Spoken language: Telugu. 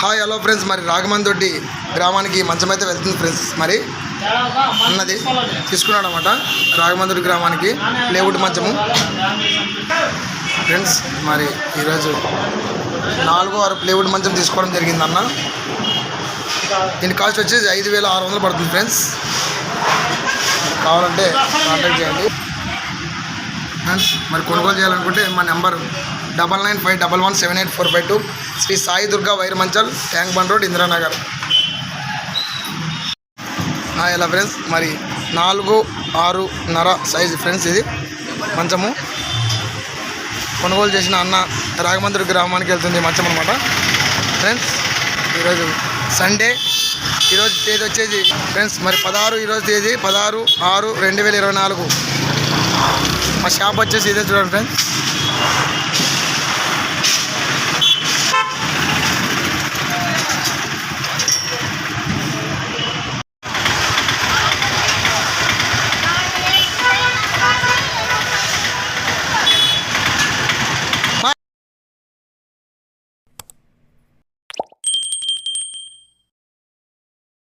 హాయ్ హలో ఫ్రెండ్స్ మరి రాగమందొడ్డి గ్రామానికి మంచం అయితే వెళ్తుంది ఫ్రెండ్స్ మరి అన్నది తీసుకున్నాడు అనమాట రాగమందొడ్డి గ్రామానికి ప్లేవుడ్ మంచము. ఫ్రెండ్స్ మరి ఈరోజు నాలుగో ఆరు ప్లేవుడ్ మంచం తీసుకోవడం జరిగింది అన్న దీని కాస్ట్ వచ్చేసి ఐదు వేల ఆరు వందలు పడుతుంది ఫ్రెండ్స్ కావాలంటే కాంటాక్ట్ చేయండి. ఫ్రెండ్స్ మరి కొనుగోలు చేయాలనుకుంటే మా number double nine five double one seven eight four five two Sri Sai Durga wire Manchal tank bund road Indiranagar. ఎలా ఫ్రెండ్స్ మరి నాలుగు ఆరు నర సైజు ఫ్రెండ్స్ ఇది. మంచము. కొనుగోలు చేసిన అన్న రాగమంతుడి గ్రామానికి వెళ్తుంది మంచం అనమాట ఫ్రెండ్స్ ఈరోజు సండే ఈరోజు తేదీ వచ్చేది ఫ్రెండ్స్ మరి పదహారు ఈరోజు తేదీ పదహారు ఆరు రెండు వేల ఇరవై నాలుగు. మా షాప్ వచ్చేసి ఇదే చూడండి ఫ్రెండ్స్